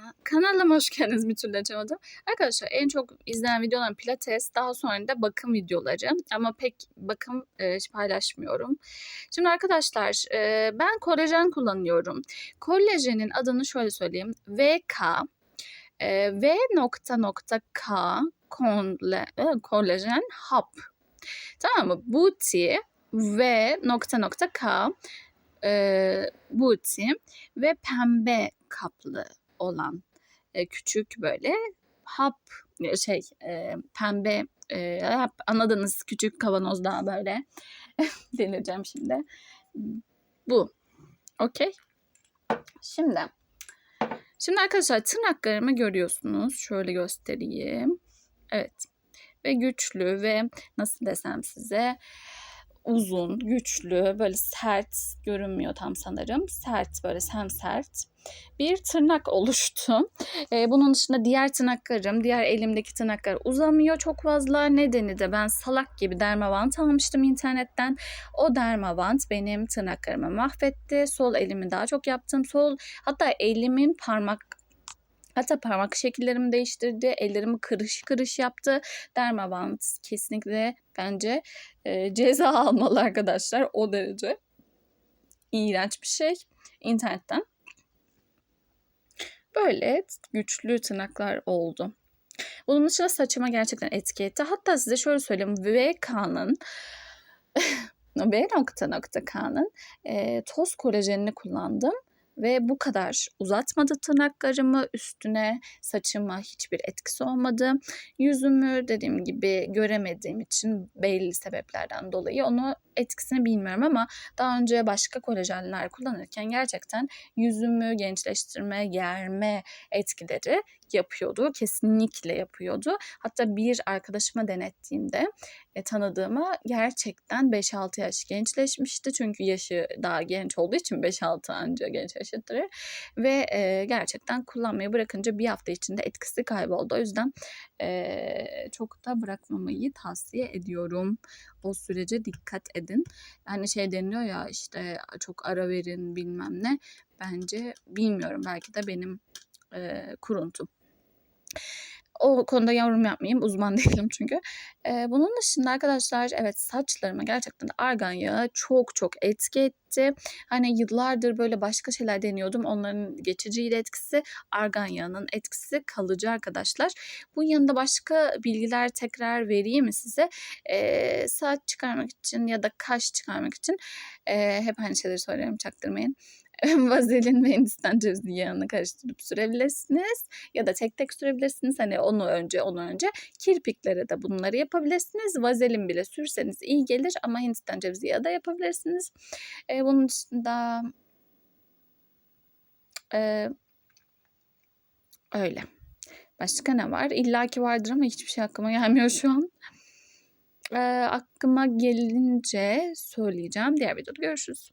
Kana kanalıma hoş geldiniz bir türlü açamadım. Arkadaşlar en çok izlenen videolarım pilates daha sonra da bakım videoları ama pek bakım e, paylaşmıyorum. Şimdi arkadaşlar e, ben kolajen kullanıyorum. Kolajenin adını şöyle söyleyeyim. VK e, V nokta nokta K konle, e, kolajen hap. Tamam mı? Booty V nokta nokta K e, booty ve pembe kaplı olan e, küçük böyle hap şey e, pembe e, hap, anladınız küçük kavanozda böyle deneyeceğim şimdi. Bu. Okey. Şimdi Şimdi arkadaşlar tırnaklarımı görüyorsunuz. Şöyle göstereyim. Evet. Ve güçlü ve nasıl desem size uzun, güçlü, böyle sert görünmüyor tam sanırım. Sert böyle sem sert bir tırnak oluştu. Ee, bunun dışında diğer tırnaklarım, diğer elimdeki tırnaklar uzamıyor çok fazla. Nedeni de ben salak gibi dermavant almıştım internetten. O dermavant benim tırnaklarımı mahvetti. Sol elimi daha çok yaptım. Sol hatta elimin parmak Hatta parmak şekillerimi değiştirdi. Ellerimi kırış kırış yaptı. Dermavant kesinlikle bence e, ceza almalı arkadaşlar. O derece iğrenç bir şey. internetten. Böyle güçlü tırnaklar oldu. Bunun dışında saçıma gerçekten etki etti. Hatta size şöyle söyleyeyim. VK'nın V nokta nokta K'nın e, toz kolajenini kullandım ve bu kadar uzatmadı tırnaklarımı üstüne saçıma hiçbir etkisi olmadı. Yüzümü dediğim gibi göremediğim için belli sebeplerden dolayı onu etkisini bilmiyorum ama daha önce başka kolajenler kullanırken gerçekten yüzümü gençleştirme, germe etkileri yapıyordu. Kesinlikle yapıyordu. Hatta bir arkadaşıma denettiğimde e, tanıdığıma gerçekten 5-6 yaş gençleşmişti. Çünkü yaşı daha genç olduğu için 5-6 anca genç yaşıtırır. Ve e, gerçekten kullanmayı bırakınca bir hafta içinde etkisi kayboldu. O yüzden e, çok da bırakmamayı tavsiye ediyorum. O sürece dikkat edin. Hani şey deniliyor ya işte çok ara verin bilmem ne. Bence bilmiyorum belki de benim e, kuruntum. O konuda yorum yapmayayım. Uzman değilim çünkü. Ee, bunun dışında arkadaşlar evet saçlarıma gerçekten de argan yağı çok çok etki etti. Hani yıllardır böyle başka şeyler deniyordum. Onların geçiciydi etkisi. Argan yağının etkisi kalıcı arkadaşlar. Bunun yanında başka bilgiler tekrar vereyim mi size? Ee, saç çıkarmak için ya da kaş çıkarmak için e, hep aynı şeyleri söylüyorum çaktırmayın. vazelin ve hindistan cevizi yağını karıştırıp sürebilirsiniz. Ya da tek tek sürebilirsiniz. Hani onu önce onu önce. Kirpiklere de bunları yapabilirsiniz. Vazelin bile sürseniz iyi gelir ama hindistan cevizi yağı da yapabilirsiniz. Ee, bunun dışında e, öyle. Başka ne var? İlla ki vardır ama hiçbir şey aklıma gelmiyor şu an. E, aklıma gelince söyleyeceğim. Diğer videoda görüşürüz.